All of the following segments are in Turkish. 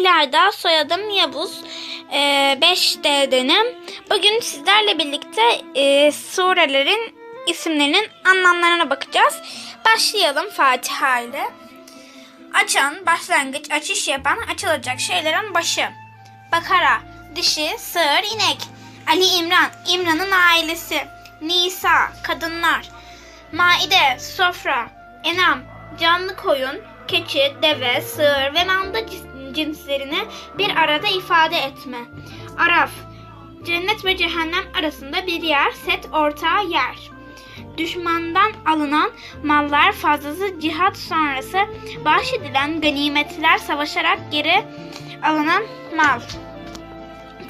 İlayda, soyadım Yavuz. 5D'denim. Bugün sizlerle birlikte e, surelerin isimlerinin anlamlarına bakacağız. Başlayalım Fatiha ile. Açan, başlangıç, açış yapan, açılacak şeylerin başı. Bakara, dişi, sığır, inek. Ali İmran, İmran'ın ailesi. Nisa, kadınlar. Maide, sofra. Enam, canlı koyun, keçi, deve, sığır ve manda cinslerini bir arada ifade etme. Araf, cennet ve cehennem arasında bir yer, set ortağı yer. Düşmandan alınan mallar fazlası cihat sonrası bahşedilen ganimetler savaşarak geri alınan mal.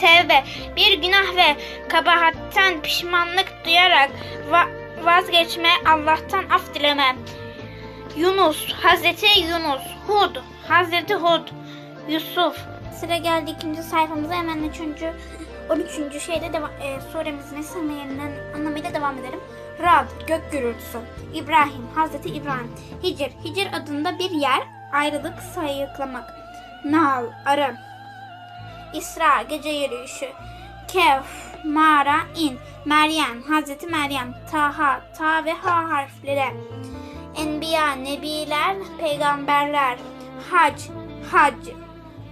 Tevbe, bir günah ve kabahatten pişmanlık duyarak va- vazgeçme, Allah'tan af dileme. Yunus, Hazreti Yunus, Hud, Hazreti Hud, Yusuf. Sıra geldi ikinci sayfamıza hemen üçüncü, 13. şeyde deva- e, suremizin isimlerinin anlamıyla devam edelim. Rad, gök gürültüsü. İbrahim, Hazreti İbrahim. Hicr, Hicr adında bir yer, ayrılık, sayıklamak. Nal, arı. İsra, gece yürüyüşü. Kehf, mağara, in. Meryem, Hazreti Meryem. Taha, ta ve ha harfleri. Enbiya, nebiler, peygamberler. Hac, hac.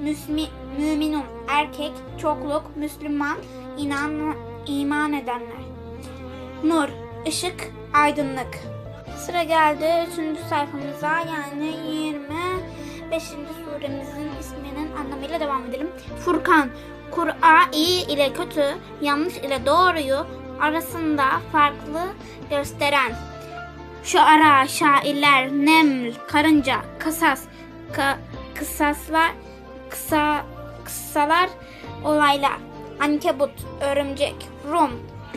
Müsmi, müminun, erkek, çokluk, Müslüman, inan, iman edenler. Nur, ışık, aydınlık. Sıra geldi 3. sayfamıza yani 25. suremizin isminin anlamıyla devam edelim. Furkan, Kur'a iyi ile kötü, yanlış ile doğruyu arasında farklı gösteren. Şuara, şairler, neml, karınca, kasas, ka, kısaslar, kısa, kısalar, olaylar. Ankebut, örümcek, Rum,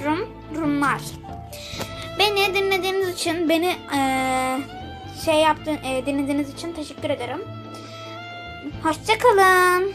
Rum, Rumlar. Beni dinlediğiniz için, beni eee, şey yaptın, eee, dinlediğiniz için teşekkür ederim. Hoşçakalın.